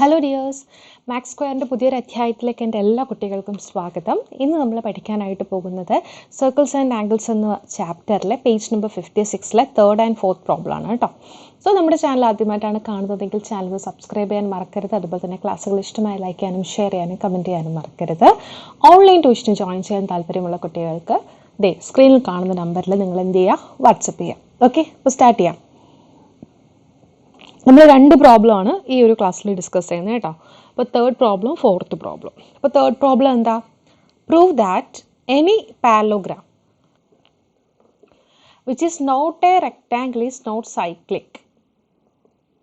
Hello dears max സ്ക്വയറിന്റെ പുതിയൊരു അധ്യായത്തിലേക്ക് എന്റെ എല്ലാ കുട്ടികൾക്കും സ്വാഗതം. ഇന്ന് നമ്മൾ പഠിക്കാനായിട്ട് പോകുന്നത് സർക്കിൾസ് ആൻഡ് ആംഗിൾസ് എന്ന ചാപ്റ്ററിലെ പേജ് നമ്പർ ഫിഫ്റ്റി സിക്സിലെ തേർഡ് ആൻഡ് ഫോർത്ത് പ്രോബ്ലം ആണ് കേട്ടോ. സോ നമ്മുടെ ചാനൽ ആദ്യമായിട്ടാണ് കാണുന്നതെങ്കിൽ ചാനൽ സബ്സ്ക്രൈബ് ചെയ്യാൻ മറക്കരുത്. അതുപോലെ തന്നെ ക്ലാസ്സുകൾ ഇഷ്ടമായി ലൈക്ക് ചെയ്യാനും ഷെയർ ചെയ്യാനും കമന്റ് ചെയ്യാനും മറക്കരുത്. ഓൺലൈൻ ട്യൂഷന് ജോയിൻ ചെയ്യാൻ താല്പര്യമുള്ള കുട്ടികൾക്ക് ദേ സ്ക്രീനിൽ കാണുന്ന നമ്പറിൽ നിങ്ങൾ എന്ത് ചെയ്യുക വാട്സപ്പ് ചെയ്യുക ഓക്കെ അപ്പോൾ സ്റ്റാർട്ട് ചെയ്യാം. നമ്മൾ രണ്ട് പ്രോബ്ലം ആണ് ഈ ഒരു ക്ലാസ്സിൽ ഡിസ്കസ് ചെയ്യുന്നത് കേട്ടോ. അപ്പോൾ തേർഡ് പ്രോബ്ലം ഫോർത്ത് പ്രോബ്ലം അപ്പോൾ തേർഡ് പ്രോബ്ലം എന്താ? Prove that any parallelogram which is not a rectangle is not cyclic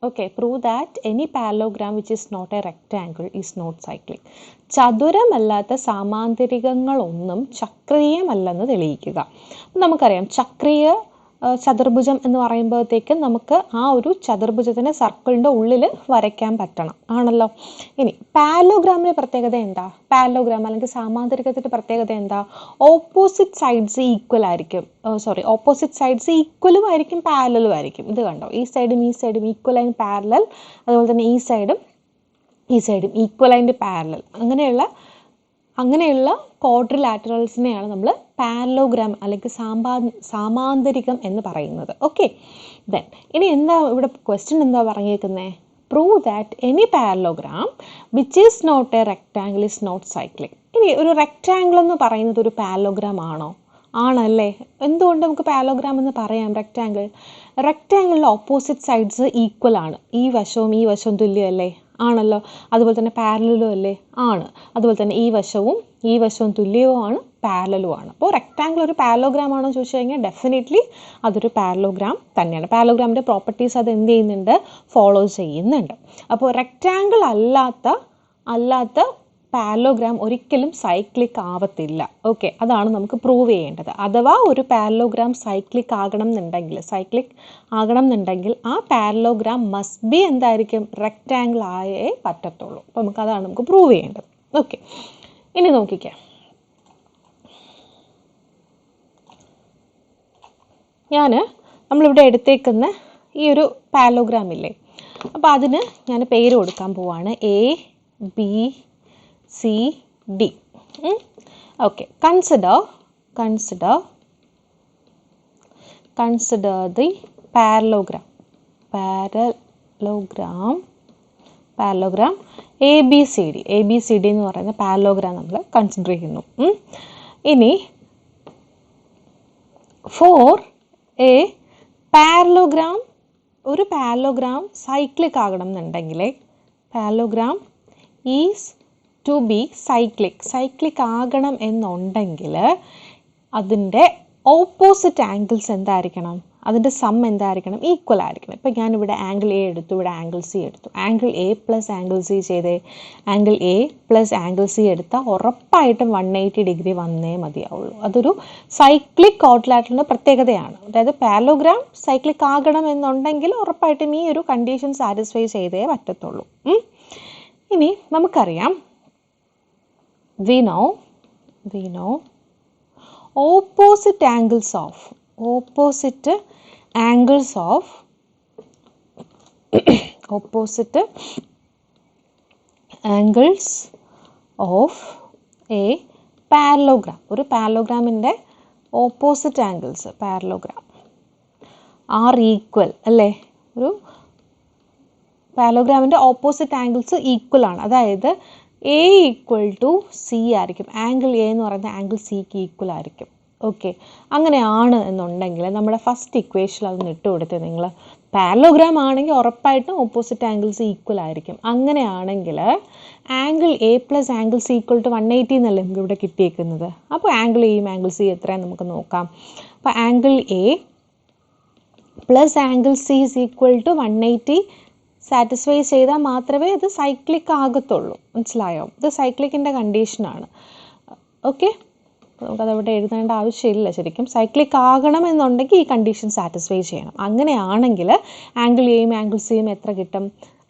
okay prove that any parallelogram which is not a rectangle is not cyclic ചതുരമല്ലാത്ത സാമാന്തരികങ്ങളൊന്നും ചക്രീയമല്ലെന്ന് തെളിയിക്കുക. നമുക്കറിയാം ചക്രീയ ചതുർഭുജം എന്ന് പറയുമ്പോഴത്തേക്കും നമുക്ക് ആ ഒരു ചതുർഭുജത്തിന് സർക്കിളിന്റെ ഉള്ളിൽ വരയ്ക്കാൻ പറ്റണം. ആണല്ലോ? ഇനി പാലോഗ്രാമിന് പ്രത്യേകത എന്താ? പാലോഗ്രാം അല്ലെങ്കിൽ സാമാന്തരികത്തിന്റെ പ്രത്യേകത എന്താ? ഓപ്പോസിറ്റ് സൈഡ്സ് ഈക്വൽ ആയിരിക്കും. സോറി ഓപ്പോസിറ്റ് സൈഡ്സ് ഈക്വലും ആയിരിക്കും പാരലും ആയിരിക്കും. ഇത് കണ്ടോ? ഈ സൈഡും ഈ സൈഡും ഈക്വൽ ആൻഡ് പാരലൽ അതുപോലെ തന്നെ ഈ സൈഡും ഈ സൈഡും ഈക്വൽ ആൻഡ് പാരലൽ. അങ്ങനെയുള്ള അങ്ങനെയുള്ള ക്വാഡ്രിലാറ്ററൽസിനെയാണ് നമ്മൾ പാരലോഗ്രാം അല്ലെങ്കിൽ സാമ്പാ സാമാന്തരികം എന്ന് പറയുന്നത്. ഓക്കെ ദെൻ ഇനി എന്താ ഇവിടെ ക്വസ്റ്റ്യൻ എന്താ പറഞ്ഞേക്കുന്നത് prove that any parallelogram which is not a rectangle is not cyclic ഇനി ഒരു റെക്റ്റാങ്കിൾ എന്ന് പറയുന്നത് ഒരു പാരലോഗ്രാം ആണോ? ആണല്ലേ? എന്തുകൊണ്ട് നമുക്ക് പാരലോഗ്രാം എന്ന് പറയാം റെക്റ്റാങ്കിൾ റെക്റ്റാങ്കിളിലെ ഓപ്പോസിറ്റ് സൈഡ്സ് ഈക്വൽ ആണ്. ഈ വശവും ഈ വശവും തുല്യമല്ലേ? ആണല്ലോ. അതുപോലെ തന്നെ പാരലലും അല്ലേ? ആണ്. അതുപോലെ തന്നെ ഈ വശവും ഈ വശവും തുല്യവുമാണ് പാരലലുമാണ് അപ്പോൾ റെക്റ്റാങ്കിൾ ഒരു പാരലോഗ്രാം ആണോ ചോദിച്ചു കഴിഞ്ഞാൽ ഡെഫിനറ്റ്ലി അതൊരു പാരലോഗ്രാം തന്നെയാണ്. പാരലോഗ്രാമിന്റെ പ്രോപ്പർട്ടീസ് അത് എന്ത് ചെയ്യുന്നുണ്ട്? ഫോളോ ചെയ്യുന്നുണ്ട്. അപ്പോൾ റെക്റ്റാങ്കിൾ അല്ലാത്ത അല്ലാത്ത പാരലോഗ്രാം ഒരിക്കലും സൈക്ലിക് ആവത്തില്ല. ഓക്കെ അതാണ് നമുക്ക് പ്രൂവ് ചെയ്യേണ്ടത്. അഥവാ ഒരു പാരലോഗ്രാം സൈക്ലിക് ആകണം എന്നുണ്ടെങ്കിൽ സൈക്ലിക് ആകണം എന്നുണ്ടെങ്കിൽ ആ പാരലോഗ്രാം മസ്റ്റ് ബി എന്തായിരിക്കും? റെക്റ്റാങ്കിൾ ആയേ പറ്റത്തുള്ളൂ. അപ്പോൾ നമുക്ക് അതാണ് നമുക്ക് പ്രൂവ് ചെയ്യേണ്ടത്. ഓക്കെ ഇനി നോക്കിക്കാം. ഞാൻ നമ്മളിവിടെ എടുത്തേക്കുന്ന ഈ ഒരു പാരലോഗ്രാം ഇല്ലേ? അപ്പോൾ അതിന് ഞാൻ പേര് കൊടുക്കാൻ പോവാണ്. A B C D okay consider consider consider the parallelogram parallelogram parallelogram A B C D A B C D എന്ന് പറയുന്ന പാരലോഗ്രാം നമ്മൾ കൺസിഡർ ചെയ്യുന്നു. ഇനി ഫോർ എ പാരലോഗ്രാം ഒരു പാരലോഗ്രാം സൈക്ലിക് ആകണം എന്നുണ്ടെങ്കിൽ parallelogram is to be cyclic cyclic ആകണം എന്നുണ്ടെങ്കിൽ അതിന്റെ ഓപ്പോസിറ്റ് ആംഗിൾസ് എന്തായിരിക്കണം? അതിന്റെ സം എന്തായിരിക്കണം? ഈക്വൽ ആയിരിക്കണം. ഇപ്പം ഞാനിവിടെ ആംഗിൾ എ എടുത്തു ഇവിടെ ആംഗിൾ സി എടുത്തു. Angle A plus angle C ചെയ്തേ. Angle A plus angle C എടുത്താൽ ഉറപ്പായിട്ടും വൺ എയ്റ്റി ഡിഗ്രി വന്നേ മതിയാവുള്ളൂ. അതൊരു സൈക്ലിക് കോട്ട്ലാറ്ററിന്റെ പ്രത്യേകതയാണ്. അതായത് പാലോഗ്രാം സൈക്ലിക് ആകണം എന്നുണ്ടെങ്കിൽ ഉറപ്പായിട്ടും ഈ ഒരു കണ്ടീഷൻ സാറ്റിസ്ഫൈ ചെയ്തേ പറ്റത്തുള്ളൂ. ഇനി നമുക്കറിയാം we know we know opposite angles of opposite angles of opposite angles of a parallelogram ഒരു പാരലോഗ്രാമിന്റെ opposite angles parallelogram are equal അല്ലേ ഒരു പാരലോഗ്രാമിന്റെ ഓപ്പോസിറ്റ് ആംഗിൾസ് ഈക്വൽ ആണ് അതായത് എ ഈക്വൽ ടു സി ആയിരിക്കും. ആംഗിൾ എ എന്ന് പറയുന്ന ആംഗിൾ സിക്ക് ഈക്വൽ ആയിരിക്കും. ഓക്കെ അങ്ങനെയാണ് എന്നുണ്ടെങ്കിൽ നമ്മുടെ ഫസ്റ്റ് ഇക്വേഷൻ അതൊന്ന് ഇട്ട് കൊടുത്തത് നിങ്ങൾ പാരലോഗ്രാം ആണെങ്കിൽ ഉറപ്പായിട്ടും ഓപ്പോസിറ്റ് ആംഗിൾസ് ഈക്വൽ ആയിരിക്കും. അങ്ങനെയാണെങ്കിൽ angle A plus angle C equal to one eighty എന്നല്ലേ നമുക്ക് ഇവിടെ കിട്ടിയേക്കുന്നത്? അപ്പോൾ ആംഗിൾ എയും ആംഗിൾ സി എത്രയാണ് നമുക്ക് നോക്കാം. അപ്പോൾ angle A plus angle C is equal to one eighty satisfy ചെയ്താൽ മാത്രമേ ഇത് സൈക്ലിക് ആകത്തുള്ളൂ. മനസ്സിലായോ? ഇത് സൈക്ലിക്കിന്റെ കണ്ടീഷനാണ് ഓക്കെ നമുക്കതവിടെ എഴുതേണ്ട ആവശ്യമില്ല ശരിക്കും. സൈക്ലിക് ആകണം എന്നുണ്ടെങ്കിൽ ഈ കണ്ടീഷൻ സാറ്റിസ്ഫൈ ചെയ്യണം. അങ്ങനെയാണെങ്കിൽ ആംഗിൾ എയും ആംഗിൾ സിയും എത്ര കിട്ടും?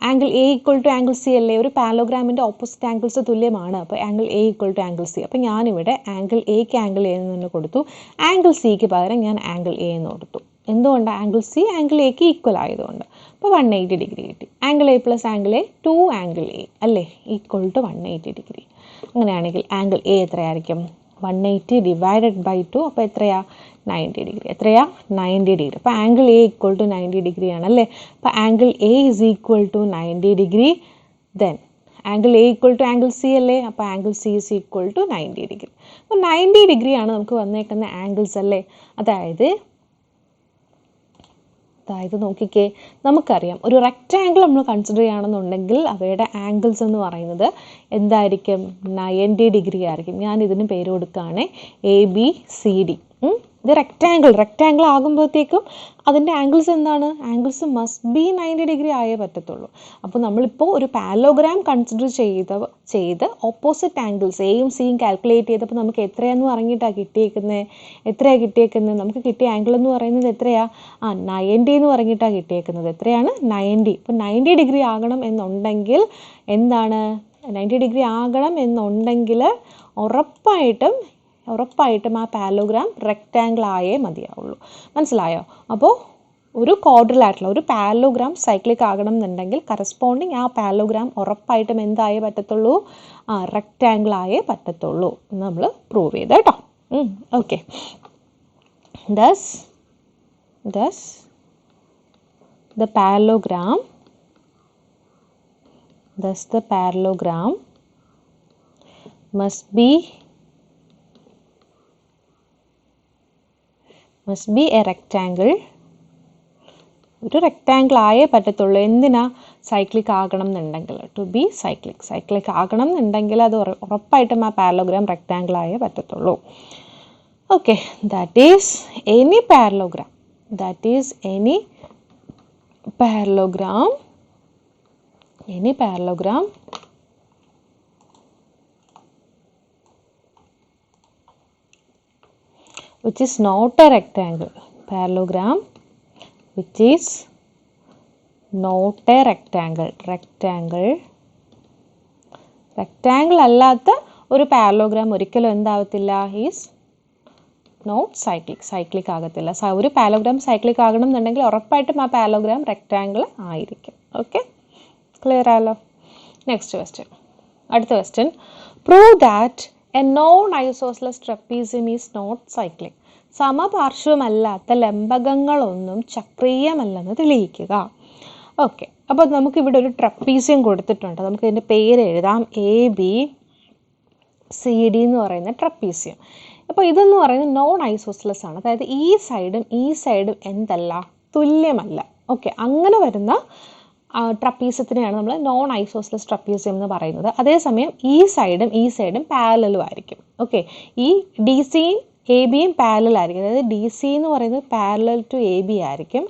Angle A equal to angle C അല്ലേ? ഒരു പാലോഗ്രാമിന്റെ ഓപ്പോസിറ്റ് ആംഗിൾസ് തുല്യമാണ്. അപ്പോൾ angle A equal to angle C അപ്പോൾ ഞാനിവിടെ ആംഗിൾ എക്ക് ആംഗിൾ എ എന്ന് തന്നെ കൊടുത്തു. ആംഗിൾ സിക്ക് പകരം ഞാൻ ആംഗിൾ എ എന്ന് കൊടുത്തു. എന്തുകൊണ്ട്? ആംഗിൾ സി ആംഗിൾ എക്ക് ഈക്വൽ ആയതുകൊണ്ട്. അപ്പോൾ വൺ എയ്റ്റി ഡിഗ്രി കിട്ടി. Angle A plus angle A to angle A അല്ലേ? Equal to one eighty degree അങ്ങനെയാണെങ്കിൽ ആംഗിൾ എ എത്രയായിരിക്കും? One eighty divided by two അപ്പോൾ എത്രയാ? നയന്റി ഡിഗ്രി എത്രയാ? നയന്റി ഡിഗ്രി അപ്പോൾ angle A equal to ninety degree ആണല്ലേ അപ്പോൾ angle A is equal to ninety degree then angle A equal to angle C അല്ലേ? അപ്പോൾ angle C is equal to ninety degree അപ്പോൾ ninety ഡിഗ്രിയാണ് നമുക്ക് വന്നേക്കുന്ന ആംഗിൾസ് അല്ലേ? അതായത് അതായത് നോക്കിക്കേ നമുക്കറിയാം. ഒരു റെക്റ്റാങ്കിൾ നമ്മൾ കൺസിഡർ ചെയ്യുകയാണെന്നുണ്ടെങ്കിൽ അവയുടെ ആംഗിൾസ് എന്ന് പറയുന്നത് എന്തായിരിക്കും? നയന്റി ഡിഗ്രി ആയിരിക്കും. ഞാൻ ഇതിന് പേര് കൊടുക്കുകയാണ് എ ബി സി ഡി ഇത് റെക്റ്റാങ്കിൾ റെക്റ്റാങ്കിൾ ആകുമ്പോഴത്തേക്കും അതിന്റെ ആംഗിൾസ് എന്താണ്? Angles must be ninety degree ആയേ പറ്റത്തുള്ളൂ. അപ്പോൾ നമ്മളിപ്പോൾ ഒരു പാലോഗ്രാം കൺസിഡർ ചെയ്ത ചെയ്ത് ഓപ്പോസിറ്റ് ആംഗിൾസ് എയും സിയും കാൽക്കുലേറ്റ് ചെയ്തപ്പോൾ നമുക്ക് എത്രയാണെന്ന് പറഞ്ഞിട്ടാണ് കിട്ടിയേക്കുന്നത് എത്രയാണ് കിട്ടിയേക്കുന്നത് നമുക്ക് കിട്ടിയ ആംഗിൾ എന്ന് പറയുന്നത് എത്രയാണ് ആ നയന്റി എന്ന് പറഞ്ഞിട്ടാണ് കിട്ടിയേക്കുന്നത്. എത്രയാണ്? നയന്റി ഇപ്പോൾ നയന്റി ഡിഗ്രി ആകണം എന്നുണ്ടെങ്കിൽ എന്താണ്? നയന്റി ഡിഗ്രി ആകണം എന്നുണ്ടെങ്കിൽ ഉറപ്പായിട്ടും ഉറപ്പായിട്ടും ആ പാലോഗ്രാം റെക്റ്റാങ്കിൾ ആയേ മതിയാവുള്ളൂ. മനസ്സിലായോ? അപ്പോൾ ഒരു കോഡ്രിലായിട്ടുള്ള ഒരു പാലോഗ്രാം സൈക്ലിക് ആകണം എന്നുണ്ടെങ്കിൽ കറസ്പോണ്ടിങ് ആ പാലോഗ്രാം ഉറപ്പായിട്ടും എന്തായേ പറ്റത്തുള്ളൂ? ആ റെക്റ്റാങ്കിൾ ആയേ പറ്റത്തുള്ളൂ എന്ന് നമ്മൾ പ്രൂവ് ചെയ്ത് കേട്ടോ. Okay thus thus the parallelogram thus the parallelogram must be must be a rectangle ഒരു റെക്റ്റാങ്കിൾ ആയേ പറ്റത്തുള്ളൂ. എന്തിനാ സൈക്ലിക് ആകണം എന്നുണ്ടെങ്കിൽ? ടു ബി സൈക്ലിക് സൈക്ലിക് ആകണം എന്നുണ്ടെങ്കിൽ അത് ഉറ- ഉറപ്പായിട്ടും ആ പാരലോഗ്രാം റെക്റ്റാങ്കിൾ ആയേ പറ്റത്തുള്ളൂ. Okay that is any parallelogram that is any parallelogram any parallelogram. Which is not a rectangle. Parallelogram which is not a rectangle. Rectangle. Rectangle അല്ലാത്ത ഒരു പാരലോഗ്രാം ഒരിക്കലും എന്താവത്തില്ല. ഈസ് നോട്ട് സൈക്ലിക് സൈക്ലിക് ആകത്തില്ല. ഒരു parallelogram cyclic ആകണം എന്നുണ്ടെങ്കിൽ ഉറപ്പായിട്ടും ആ പാലോഗ്രാം റെക്റ്റാങ്കിൾ ആയിരിക്കും. ഓക്കെ ക്ലിയർ ആയല്ലോ? നെക്സ്റ്റ് ക്വസ്റ്റ്യൻ അടുത്ത question prove that a non isosceles trapezium is not cyclic സമപാർശ്വമല്ലാത്ത ലംബകങ്ങളൊന്നും ചക്രീയമല്ലെന്ന് തെളിയിക്കുക. ഓക്കെ അപ്പോൾ നമുക്കിവിടെ ഒരു ട്രപ്പീസിയം കൊടുത്തിട്ടുണ്ട്. നമുക്ക് ഇതിന്റെ പേര് എഴുതാം. എ ബി സി ഡി എന്ന് പറയുന്ന ട്രപ്പീസിയം. അപ്പോൾ ഇതെന്ന് പറയുന്നത് നോൺ ഐസോസ്ലസ് ആണ്. അതായത് ഈ സൈഡും ഈ സൈഡും എന്തല്ല? തുല്യമല്ല. ഓക്കെ അങ്ങനെ വരുന്ന ട്രപ്പീസത്തിനെയാണ് നമ്മൾ നോൺ ഐസോസ്ലസ് ട്രപ്പീസിയം എന്ന് പറയുന്നത്. അതേസമയം ഈ സൈഡും ഈ സൈഡും പാരലലും ആയിരിക്കും. ഓക്കെ ഈ ഡി സിയും എ ബിയും പാരലൽ ആയിരിക്കും. അതായത് ഡി സി എന്ന് പറയുന്നത് പാരലൽ ടു എ ബി ആയിരിക്കും.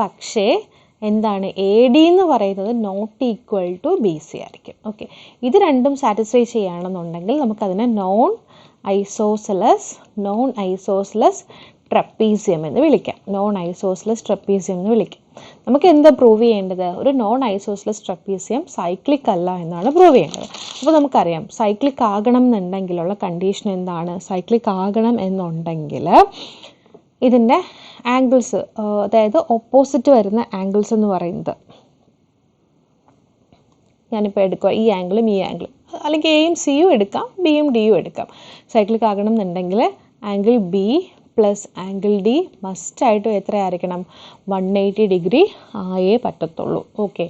പക്ഷേ എന്താണ്? എ ഡി എന്ന് പറയുന്നത് not equal to B C ആയിരിക്കും. ഓക്കെ ഇത് രണ്ടും സാറ്റിസ്ഫൈ ചെയ്യുകയാണെന്നുണ്ടെങ്കിൽ നമുക്കതിനെ non isosceles non isosceles trapezium എന്ന് വിളിക്കാം. നോൺ ഐസോസലസ് ട്രപ്പീസിയം എന്ന് വിളിക്കാം. നമുക്ക് എന്താ പ്രൂവ് ചെയ്യേണ്ടത്? ഒരു നോൺ ഐസോസിലസ് ട്രപ്പീസിയം സൈക്ലിക് അല്ല എന്നാണ് പ്രൂവ് ചെയ്യേണ്ടത്. അപ്പോൾ നമുക്കറിയാം സൈക്ലിക് ആകണം എന്നുണ്ടെങ്കിലുള്ള കണ്ടീഷൻ എന്താണ്? സൈക്ലിക് ആകണം എന്നുണ്ടെങ്കിൽ ഇതിന്റെ ആംഗിൾസ് അതായത് ഓപ്പോസിറ്റ് വരുന്ന ആംഗിൾസ് എന്ന് പറയുന്നത്. ഞാനിപ്പോൾ എടുക്കുക ഈ ആംഗിളും ഈ ആംഗിളും അല്ലെങ്കിൽ എയും സിയും എടുക്കാം ബിയും ഡിയും എടുക്കാം. സൈക്ലിക് ആകണം എന്നുണ്ടെങ്കിൽ angle B plus angle D മസ്റ്റായിട്ടും എത്രയായിരിക്കണം? വൺ എയ്റ്റി ഡിഗ്രി ആയേ പറ്റത്തുള്ളൂ. ഓക്കെ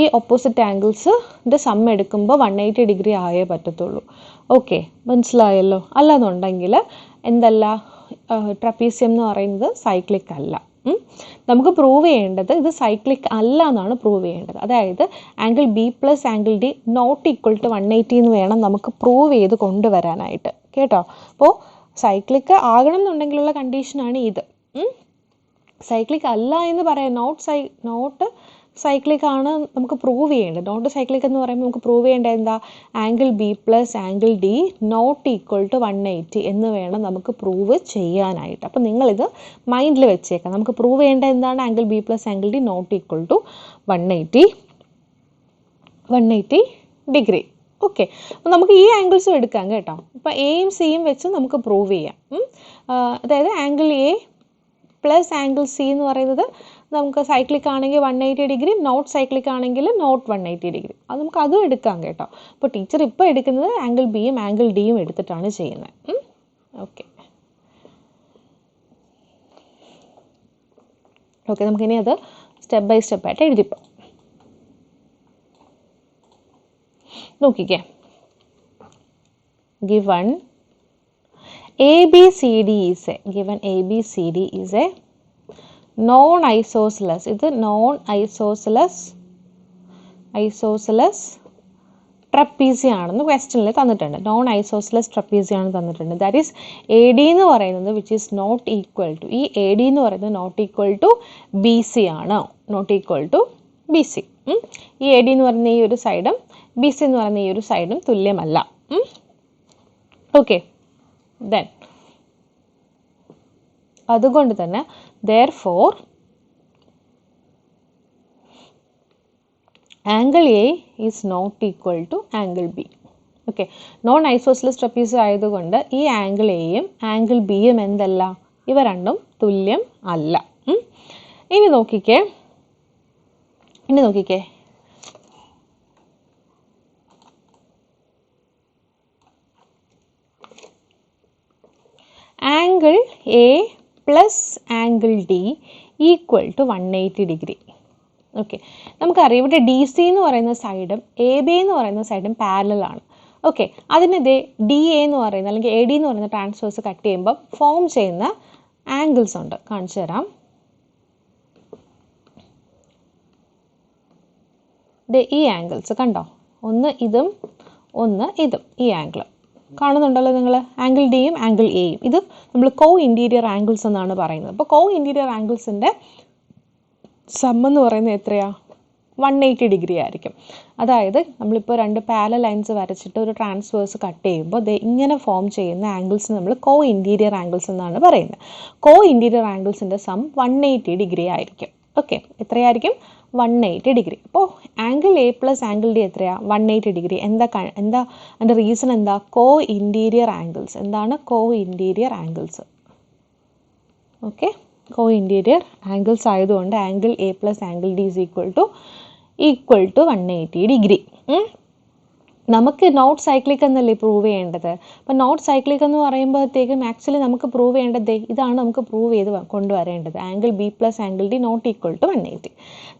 ഈ ഓപ്പോസിറ്റ് ആംഗിൾസ് ഇത് സം എടുക്കുമ്പോൾ വൺ എയ്റ്റി ഡിഗ്രി ആയേ പറ്റത്തുള്ളൂ. ഓക്കെ മനസ്സിലായല്ലോ? അല്ലാന്നുണ്ടെങ്കിൽ എന്തല്ല? ട്രപ്പീസിയം എന്ന് പറയുന്നത് സൈക്ലിക് അല്ല. നമുക്ക് പ്രൂവ് ചെയ്യേണ്ടത് ഇത് സൈക്ലിക് അല്ല എന്നാണ് പ്രൂവ് ചെയ്യേണ്ടത്. അതായത് angle B plus angle D not equal to one eighty എന്ന് വേണം നമുക്ക് പ്രൂവ് ചെയ്ത് കൊണ്ടുവരാനായിട്ട്. കേട്ടോ? അപ്പോൾ സൈക്ലിക് ആകണം എന്നുണ്ടെങ്കിലുള്ള കണ്ടീഷനാണ് ഇത്. സൈക്ലിക് അല്ല എന്ന് പറയാം നോട്ട് സൈ നോട്ട് സൈക്ലിക് ആണ് നമുക്ക് പ്രൂവ് ചെയ്യേണ്ടത്. നോട്ട് സൈക്ലിക് എന്ന് പറയുമ്പോൾ നമുക്ക് പ്രൂവ് ചെയ്യേണ്ടത് എന്താ? Angle B plus angle D not equal to one eighty എന്ന് വേണം നമുക്ക് പ്രൂവ് ചെയ്യാനായിട്ട്. അപ്പോൾ നിങ്ങളിത് മൈൻഡിൽ വെച്ചേക്കാം. നമുക്ക് പ്രൂവ് ചെയ്യേണ്ടത് എന്താണ്? Angle B plus angle D not equal to one eighty one eighty degree okay അപ്പോൾ നമുക്ക് ഈ ആംഗിൾസും എടുക്കാം കേട്ടോ. ഇപ്പോൾ എയും സിയും വെച്ച് നമുക്ക് പ്രൂവ് ചെയ്യാം. അതായത് angle A plus angle C എന്ന് പറയുന്നത് നമുക്ക് സൈക്ലിക് ആണെങ്കിൽ one eighty degree not cyclic ആണെങ്കിൽ നോട്ട് വൺ എയ്റ്റി ഡിഗ്രി അത് നമുക്ക് അതും എടുക്കാം കേട്ടോ. അപ്പോൾ ടീച്ചർ ഇപ്പോൾ എടുക്കുന്നത് ആംഗിൾ ബിയും ആംഗിൾ ഡിയും എടുത്തിട്ടാണ് ചെയ്യുന്നത്. ഓക്കെ ഓക്കെ നമുക്കിനി അത് step by step C D നോക്കിക്കേ A given A B C D is a non isosceles ഇത് നോൺ ഐസോസിലസ് ഐസോസിലസ് ട്രപ്പീസി ആണെന്ന് ക്വസ്റ്റ്യനിൽ തന്നിട്ടുണ്ട്. നോൺ ഐസോസിലസ് ട്രപ്പീസി ആണ് തന്നിട്ടുണ്ട്. ദാറ്റ് ഈസ് എ ഡി എന്ന് പറയുന്നത് which is not equal to ഈ എ ഡി എന്ന് പറയുന്നത് not equal to B C ആണ്. Not equal to B C ഈ എ ഡി എന്ന് പറയുന്ന ഈ ഒരു സൈഡും ബി സി എന്ന് പറയുന്ന ഈ ഒരു സൈഡും തുല്യമല്ല. ഓക്കെ ദെൻ അതുകൊണ്ട് തന്നെ therefore angle A is not equal to angle B okay non isosceles trapezium ആയതുകൊണ്ട് ഈ ആംഗിൾ എയും ആംഗിൾ ബിയും എന്തല്ല? ഇവ രണ്ടും തുല്യം അല്ല. ഇനി നോക്കിക്കേ. ഇനി നോക്കിക്കേ. Angle A plus angle D equal to one eighty degree. Okay. നമുക്കറിയാം ഇവിടെ ഡി സി എന്ന് പറയുന്ന സൈഡും എ ബി എന്ന് പറയുന്ന സൈഡും പാരലൽ ആണ്. ഓക്കെ. അതിനിതേ ഡി എ എന്ന് പറയുന്ന അല്ലെങ്കിൽ എ ഡി എന്ന് പറയുന്ന ട്രാൻസ്ഫേഴ്സ് കട്ട് ചെയ്യുമ്പോൾ ഫോം ചെയ്യുന്ന ആംഗിൾസ് ഉണ്ട്. കാണിച്ചു തരാം. ദേ ഈ ആംഗിൾസ് കണ്ടോ? ഒന്ന് ഇതും ഒന്ന് ഇതും ഈ ആംഗിൾ കാണുന്നുണ്ടല്ലോ നിങ്ങൾ ആംഗിൾ ഡിയും ആംഗിൾ എയും ഇത് നമ്മൾ കോ ഇന്റീരിയർ ആംഗിൾസ് എന്നാണ് പറയുന്നത്. അപ്പോൾ കോ ഇന്റീരിയർ ആംഗിൾസിന്റെ സം എന്ന് പറയുന്നത് എത്രയാ? വൺ എയ്റ്റി ഡിഗ്രി ആയിരിക്കും. അതായത് നമ്മളിപ്പോൾ രണ്ട് പാല ലൈൻസ് വരച്ചിട്ട് ഒരു ട്രാൻസ്വേഴ്സ് കട്ട് ചെയ്യുമ്പോൾ ദേ ഇങ്ങനെ ഫോം ചെയ്യുന്ന ആംഗിൾസ് നമ്മൾ കോ ഇന്റീരിയർ ആംഗിൾസ് എന്നാണ് പറയുന്നത്. കോ ഇന്റീരിയർ ആംഗിൾസിന്റെ സം വൺ എയ്റ്റി ഡിഗ്രി ആയിരിക്കും. ഓക്കെ എത്രയായിരിക്കും? വൺ എയ്റ്റി ഡിഗ്രി അപ്പോൾ angle A plus angle D എത്രയാ? വൺ എയ്റ്റി ഡിഗ്രി എന്താ എന്താ അതിന്റെ റീസൺ എന്താ? കോ ഇന്റീരിയർ ആംഗിൾസ് എന്താണ് co interior angles okay co interior angles ആയതുകൊണ്ട് angle A plus angle D is equal to equal to one eighty degree നമുക്ക് not cyclic എന്നല്ലേ prove ചെയ്യേണ്ടത്? അപ്പം നോട്ട് സൈക്ലിക് എന്ന് പറയുമ്പോഴത്തേക്കും ആക്ച്വലി നമുക്ക് പ്രൂവ് ചെയ്യേണ്ടത് ഇതാണ് നമുക്ക് പ്രൂവ് ചെയ്ത് കൊണ്ടുവരേണ്ടത്. Angle B plus angle D not equal to one eighty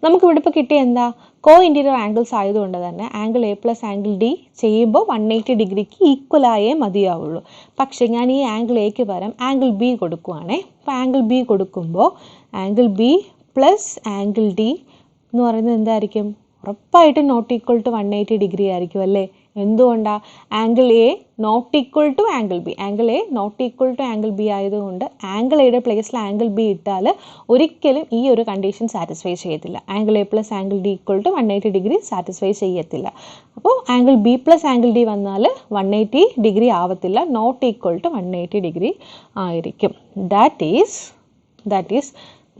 നമുക്ക് ഇവിടെ ഇപ്പോൾ കിട്ടിയ എന്താ? കോ ഇന്റീരിയർ ആംഗിൾസ് ആയതുകൊണ്ട് തന്നെ angle A plus angle D ചെയ്യുമ്പോൾ വൺ എയ്റ്റി ഡിഗ്രിക്ക് ആയേ മതിയാവുള്ളൂ. പക്ഷേ ഞാൻ ഈ ആംഗിൾ എക്ക് പകരം ആംഗിൾ ബി കൊടുക്കുവാണേ. അപ്പോൾ ആംഗിൾ ബി കൊടുക്കുമ്പോൾ angle B plus angle D എന്ന് പറയുന്നത് എന്തായിരിക്കും? ഉറപ്പായിട്ടും not equal to one eighty degree ആയിരിക്കും അല്ലേ? എന്തുകൊണ്ടാണ് angle A not equal to angle B angle A not equal to angle B ആയതുകൊണ്ട് ആംഗിൾ എയുടെ പ്ലേസിൽ ആംഗിൾ ബി ഇട്ടാൽ ഒരിക്കലും ഈ ഒരു കണ്ടീഷൻ സാറ്റിസ്ഫൈ ചെയ്യത്തില്ല. Angle A plus angle D equal to one eighty degree satisfy ചെയ്യത്തില്ല. അപ്പോൾ angle B plus angle D വന്നാൽ വൺ എയ്റ്റി ഡിഗ്രി ആവത്തില്ല. Not equal to one eighty degree ആയിരിക്കും. That is that is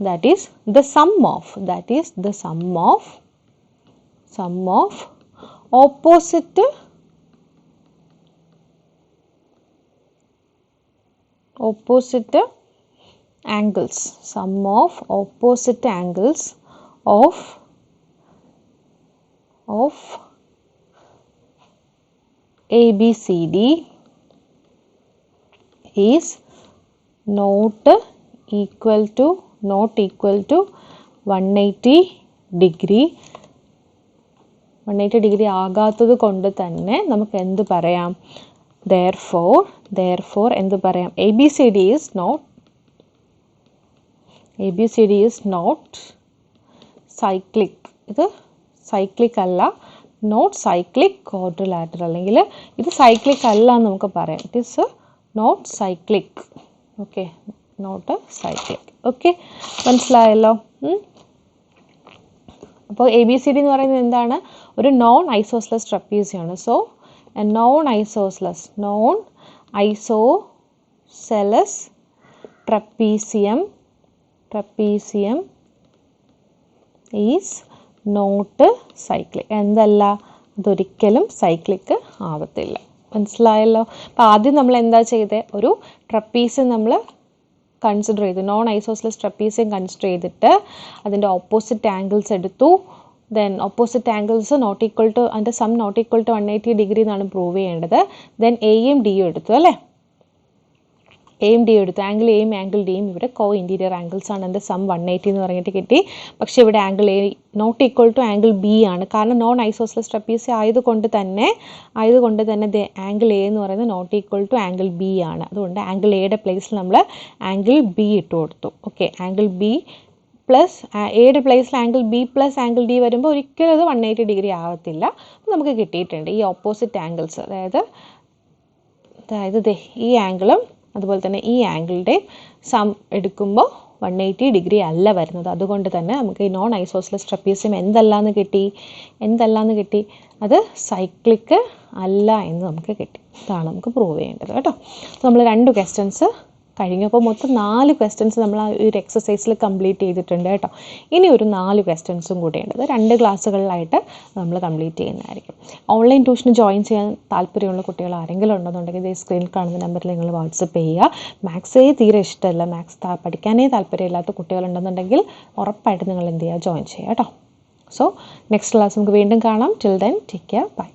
that is the sum of that is the sum of sum of opposite opposite angles. Sum of opposite angles of of abcd is not equal to not equal to 180 degree one eighty degree ആകാത്തത് കൊണ്ട് തന്നെ നമുക്ക് എന്ത് പറയാം? There for there for എന്ത് പറയാം? A B C D is not A B C D is not cyclic ഇത് cyclic അല്ല. Not cyclic quadrilateral അല്ലെങ്കിൽ ഇത് സൈക്ലിക് അല്ല എന്ന് നമുക്ക് പറയാം. It is not cyclic okay not cyclic okay മനസ്സിലായല്ലോ? അപ്പോൾ എ ബി സി ഡി എന്ന് പറയുന്നത് എന്താണ്? ഒരു non isosceles ട്രപ്പീസിയാണ് so non isosceles non isosceles trapezium trapezium is not cyclic എന്തല്ല? അതൊരിക്കലും സൈക്ലിക് ആവത്തില്ല. മനസ്സിലായല്ലോ? അപ്പോൾ ആദ്യം നമ്മൾ എന്താ ചെയ്തത് ഒരു ട്രപ്പീസ് നമ്മൾ കൺസിഡർ ചെയ്തു. നോൺ ഐസോസ്ലെസ് ട്രപ്പീസിയം കൺസിഡർ ചെയ്തിട്ട് അതിന്റെ ഓപ്പോസിറ്റ് ആംഗിൾസ് എടുത്തു. Then opposite angles not equal to അതിന്റെ sum not equal to one eighty degree എന്നാണ് പ്രൂവ് ചെയ്യേണ്ടത്. ദെൻ എയും ഡിയും എടുത്തു അല്ലേ? എയും ഡി എടുത്തു. ആംഗിൾ എയും ആംഗിൾ ഡിയും ഇവിടെ കോ ഇന്റീരിയർ ആംഗിൾസ് ആണ് എന്റെ സം വൺ എയ്റ്റി എന്ന് പറഞ്ഞിട്ട് കിട്ടി. പക്ഷേ ഇവിടെ angle A not equal to angle B ആണ്. കാരണം നോൺ ഐസോസ്ലസ് ട്രപ്പീസ് ആയതുകൊണ്ട് തന്നെ ആയതുകൊണ്ട് തന്നെ ആംഗിൾ എ എന്ന് പറയുന്നത് not equal to angle B ആണ്. അതുകൊണ്ട് ആംഗിൾ എയുടെ പ്ലേസിൽ നമ്മൾ ആംഗിൾ ബി ഇട്ട് കൊടുത്തു. ഓക്കെ ആംഗിൾ ബി പ്ലസ് എയുടെ place angle B plus angle D വരുമ്പോൾ ഒരിക്കലും അത് വൺ എയ്റ്റി ഡിഗ്രി ആവത്തില്ല. നമുക്ക് കിട്ടിയിട്ടുണ്ട് ഈ ഓപ്പോസിറ്റ് ആംഗിൾസ് അതായത് അതായത് ഈ ആംഗിളും അതുപോലെ തന്നെ ഈ ആംഗിളുടെ സം എടുക്കുമ്പോൾ വൺ എയ്റ്റി ഡിഗ്രി അല്ല വരുന്നത്. അതുകൊണ്ട് തന്നെ നമുക്ക് ഈ നോൺ ഐസോസിലസ് ട്രപ്പീസിയം എന്തല്ലാന്ന് കിട്ടി? എന്തല്ലാന്ന് കിട്ടി? അത് സൈക്ലിക്ക് അല്ല എന്ന് നമുക്ക് കിട്ടി. ഇതാണ് നമുക്ക് പ്രൂവ് ചെയ്യേണ്ടത് കേട്ടോ. നമ്മൾ രണ്ട് ക്വസ്റ്റ്യൻസ് കഴിഞ്ഞു അപ്പോൾ മൊത്തം നാല് ക്വസ്റ്റ്യൻസ് നമ്മൾ ആ ഒരു എക്സസൈസിൽ കംപ്ലീറ്റ് ചെയ്തിട്ടുണ്ട് കേട്ടോ. ഇനി ഒരു നാല് ക്വസ്റ്റ്യൻസും കൂടെയുണ്ട് അത് രണ്ട് ക്ലാസ്സുകളിലായിട്ട് നമ്മൾ കംപ്ലീറ്റ് ചെയ്യുന്നതായിരിക്കും. ഓൺലൈൻ ട്യൂഷൻ ജോയിൻ ചെയ്യാൻ താല്പര്യമുള്ള കുട്ടികൾ ആരെങ്കിലും ഉണ്ടെന്നുണ്ടെങ്കിൽ ഈ സ്ക്രീനിൽ കാണുന്ന നമ്പറിൽ നിങ്ങൾ വാട്സപ്പ് ചെയ്യുക. മാത്സേ തീരെ ഇഷ്ടമല്ല. മാത്സ് പഠിക്കാനേ താല്പര്യമില്ലാത്ത കുട്ടികളുണ്ടെന്നുണ്ടെങ്കിൽ ഉറപ്പായിട്ട് നിങ്ങൾ എന്ത് ചെയ്യുക? ജോയിൻ ചെയ്യുക കേട്ടോ. സോ നെക്സ്റ്റ് ക്ലാസ് നമുക്ക് വീണ്ടും കാണാം. Till then take care bye